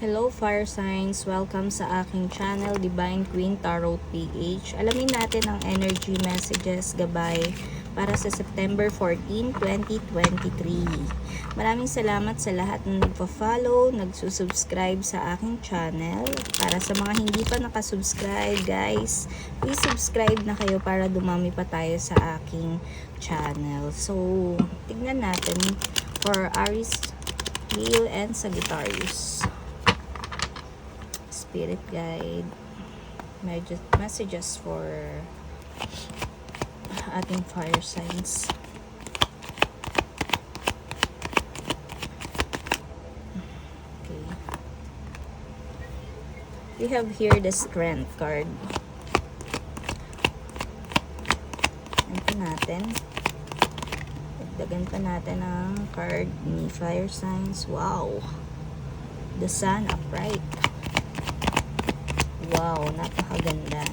Hello Fire Signs! Welcome sa aking channel, Divine Queen Tarot PH. Alamin natin ang energy messages gabay para sa September 14, 2023. Maraming salamat sa lahat na nagpa-follow, nagsusubscribe sa aking channel. Para sa mga hindi pa nakasubscribe, guys, please subscribe na kayo para dumami pa tayo sa aking channel. So, tignan natin for Aries, Leo, and Sagittarius spirit guide. Messages, for ating fire signs. Okay. We have here the strength card. Ito natin. Dagdagan pa natin ang card ni fire signs. Wow! The sun upright Wow, napakaganda.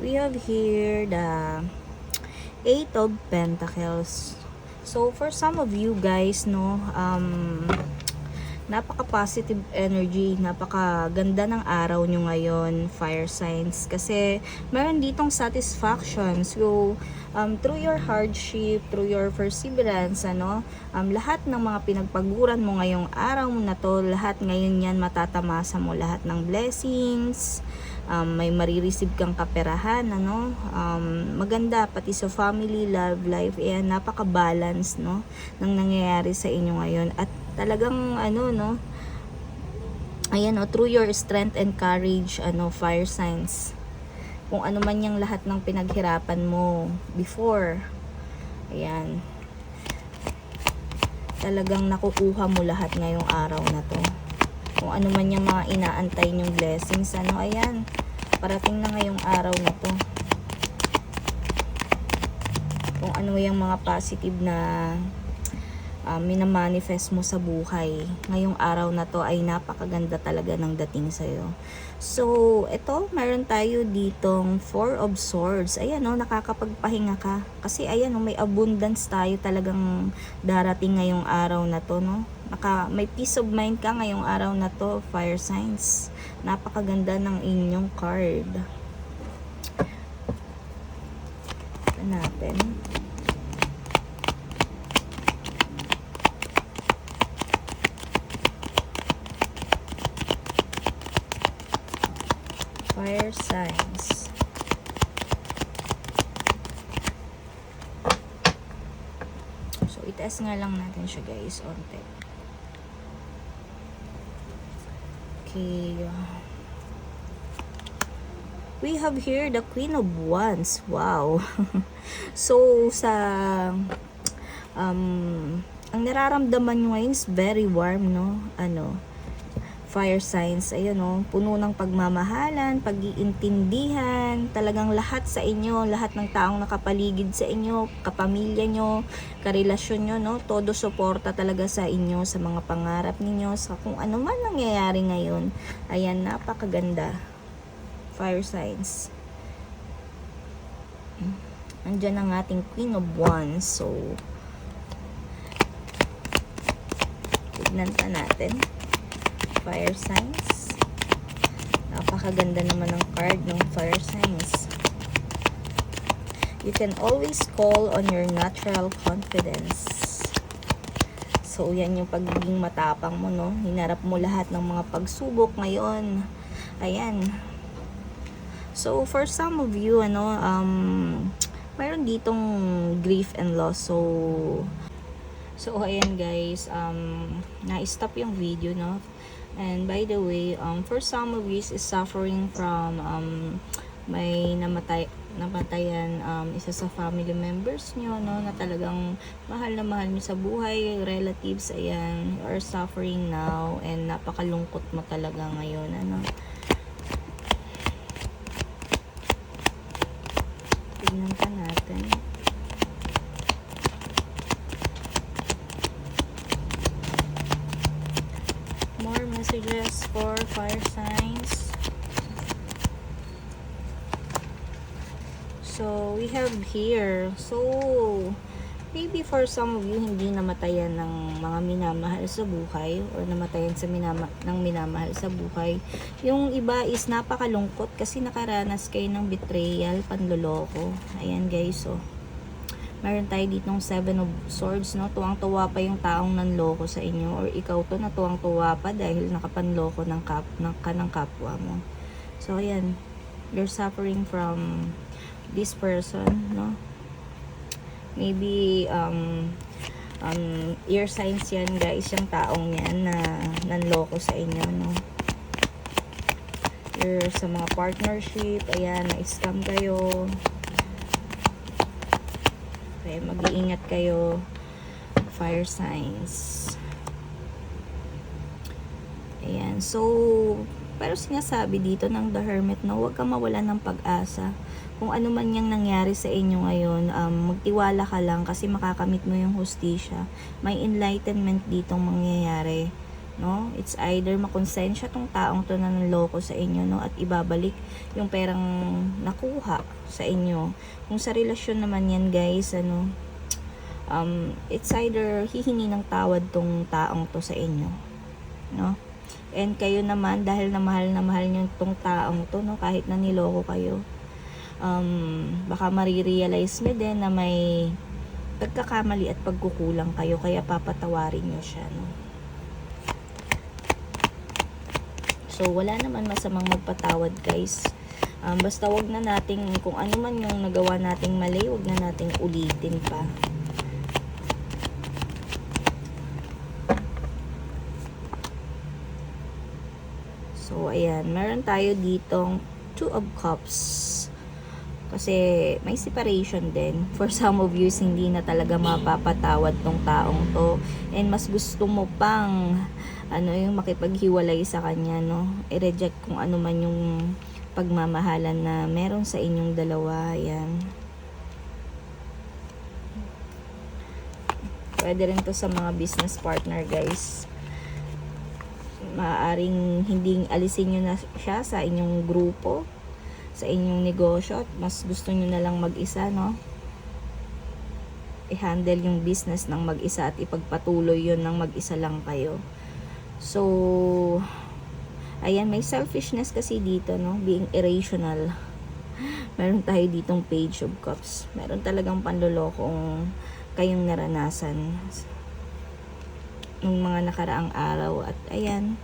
We have here the Eight of Pentacles. So, for some of you guys, no, um, napaka-positive energy, napaka-ganda ng araw nyo ngayon, fire signs. Kasi, meron ditong satisfaction. So, um, through your hardship, through your perseverance, ano, um, lahat ng mga pinagpaguran mo ngayong araw na to, lahat ngayon yan matatamasa mo lahat ng blessings, um, may marireceive kang kaperahan, ano, um, maganda, pati sa family, love, life, ayan, napaka-balance, no, ng nangyayari sa inyo ngayon. At talagang, ano, no, ayan, no, through your strength and courage, ano, fire signs, kung ano man yung lahat ng pinaghirapan mo before. Ayan. Talagang nakukuha mo lahat ngayong araw na to. Kung ano man yung mga inaantay nyong blessings, ano, ayan. Parating na ngayong araw na to. Kung ano yung mga positive na um, minamanifest mo sa buhay. Ngayong araw na to ay napakaganda talaga ng dating sa'yo. So, ito, meron tayo ditong Four of Swords. Ayan, no, nakakapagpahinga ka. Kasi, ayan, no, may abundance tayo talagang darating ngayong araw na to, no. Naka, may peace of mind ka ngayong araw na to, fire signs. Napakaganda ng inyong card. Ito natin. Fire signs. So, itest nga lang natin siya guys, onte. Okay. We have here the Queen of Wands. Wow. so, sa um, ang nararamdaman nyo ngayon is very warm, no? Ano, fire signs, ayun no, puno ng pagmamahalan, pag-iintindihan, talagang lahat sa inyo, lahat ng taong nakapaligid sa inyo, kapamilya nyo, karelasyon nyo, no, todo suporta talaga sa inyo, sa mga pangarap ninyo, sa kung ano man nangyayari ngayon. Ayan, napakaganda. Fire signs. Andiyan ang ating Queen of Wands, so, tignan pa natin fire signs. Napakaganda naman ng card ng fire signs. You can always call on your natural confidence. So, yan yung pagiging matapang mo, no? Hinarap mo lahat ng mga pagsubok ngayon. Ayan. So, for some of you, ano, um, mayroon ditong grief and loss. So, So, ayan guys, um, na-stop yung video, no? And by the way, um, for some of you is suffering from um, may namatay namatayan um, isa sa family members nyo, no, na talagang mahal na mahal nyo sa buhay, relatives, ayan, are suffering now, and napakalungkot mo talaga ngayon, ano. Tignan pa natin. Messages for fire signs. So, we have here. So, maybe for some of you, hindi namatayan ng mga minamahal sa buhay or namatayan sa minama, ng minamahal sa buhay. Yung iba is napakalungkot kasi nakaranas kayo ng betrayal, panloloko. Ayan guys, so meron tayo ditong seven of swords, no? Tuwang-tuwa pa yung taong nanloko sa inyo or ikaw to na tuwang-tuwa pa dahil nakapanloko ng, kap, ng, ka ng kapwa mo. So, ayan. You're suffering from this person, no? Maybe, um, um, ear signs yan, guys, yung taong yan na nanloko sa inyo, no? You're sa mga partnership, ayan, na-scam kayo. Okay, mag-iingat kayo. Fire signs. Ayan, so, pero sinasabi dito ng The Hermit na huwag kang mawala ng pag-asa. Kung ano man yung nangyari sa inyo ngayon, um, magtiwala ka lang kasi makakamit mo yung hustisya. May enlightenment ditong mangyayari. No? It's either makonsensya tong taong to na nanloko sa inyo no? at ibabalik yung perang nakuha sa inyo. Kung sa relasyon naman yan guys, ano, um, it's either hihingi ng tawad tong taong to sa inyo. No? And kayo naman, dahil na mahal na mahal nyo tong taong to, no? kahit na niloko kayo, um, baka marirealize mo din na may pagkakamali at pagkukulang kayo, kaya papatawarin nyo siya. No? So, wala naman masamang magpatawad, guys. Um, basta wag na nating, kung ano man yung nagawa nating mali, wag na nating ulitin pa. So, ayan. Meron tayo ditong two of cups. Kasi may separation din. For some of you, hindi na talaga mapapatawad tong taong to. And mas gusto mo pang ano yung makipaghiwalay sa kanya, no? I-reject kung ano man yung pagmamahalan na meron sa inyong dalawa. Ayan. Pwede rin to sa mga business partner, guys maaaring hindi alisin nyo na siya sa inyong grupo, sa inyong negosyo, at mas gusto nyo na lang mag-isa, no? I-handle yung business ng mag-isa at ipagpatuloy yon ng mag-isa lang kayo. So, ayan, may selfishness kasi dito, no? Being irrational. Meron tayo ditong page of cups. Meron talagang panlolokong kayong naranasan nung mga nakaraang araw at ayan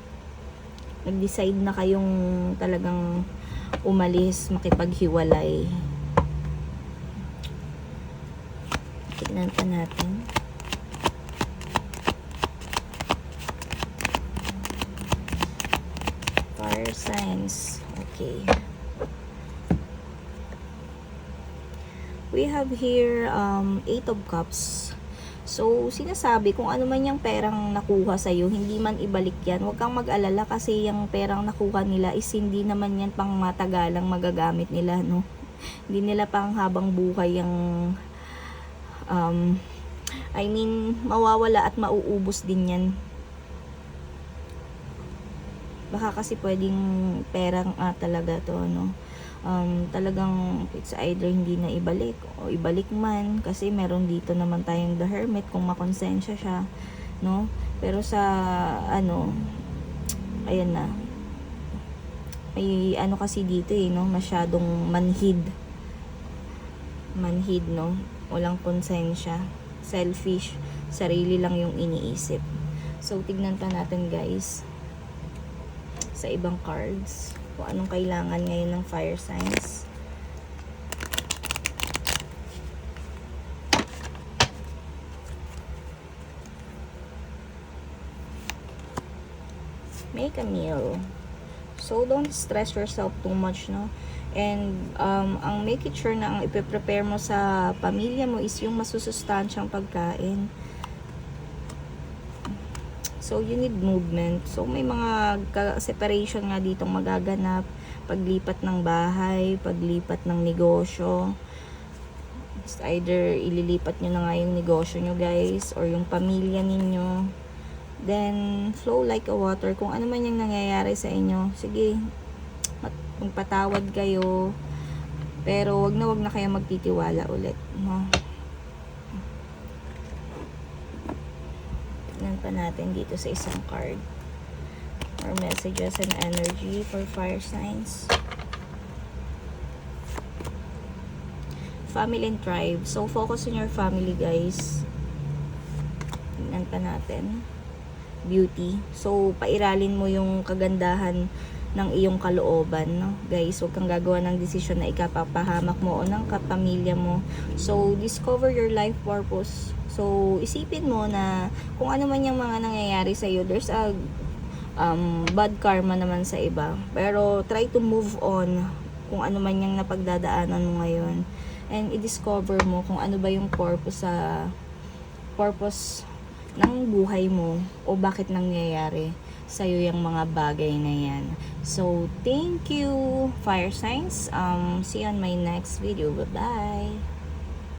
nag-decide na kayong talagang umalis, makipaghiwalay. Tignan pa natin. Fire signs. Okay. We have here um, eight of cups So, sinasabi kung ano man yung perang nakuha sa'yo, hindi man ibalik yan. Huwag kang mag-alala kasi yung perang nakuha nila is hindi naman yan pang matagalang magagamit nila, no? Hindi nila pang habang buhay yung um, I mean, mawawala at mauubos din yan. Baka kasi pwedeng perang ah, talaga to, no? Um, talagang it's either hindi na ibalik o ibalik man kasi meron dito naman tayong the hermit kung makonsensya siya no? Pero sa ano ayan na. May ano kasi dito eh no? Masyadong manhid. Manhid no? Walang konsensya. Selfish. Sarili lang yung iniisip. So tignan pa natin guys sa ibang cards kung anong kailangan ngayon ng fire signs. Make a meal. So, don't stress yourself too much, no? And, um, ang make it sure na ang ipiprepare mo sa pamilya mo is yung masusustansyang pagkain. So, you need movement. So, may mga separation nga ditong magaganap. Paglipat ng bahay, paglipat ng negosyo. It's either ililipat nyo na nga yung negosyo nyo guys, or yung pamilya ninyo. Then, flow like a water. Kung ano man yung nangyayari sa inyo, sige, magpatawad kayo. Pero, wag na wag na kayo magtitiwala ulit. No? Tingnan pa natin dito sa isang card. Or messages and energy for fire signs. Family and tribe. So, focus on your family, guys. Tingnan pa natin. Beauty. So, pairalin mo yung kagandahan ng iyong kalooban, no? Guys, huwag kang gagawa ng desisyon na ikapapahamak mo o ng kapamilya mo. So, discover your life purpose. So, isipin mo na kung ano man yung mga nangyayari sa iyo, there's a um, bad karma naman sa iba. Pero, try to move on kung ano man yung napagdadaanan mo ngayon. And, i-discover mo kung ano ba yung purpose sa purpose ng buhay mo o bakit nangyayari sa'yo yung mga bagay na yan. So, thank you, fire signs. Um, see you on my next video. Bye-bye!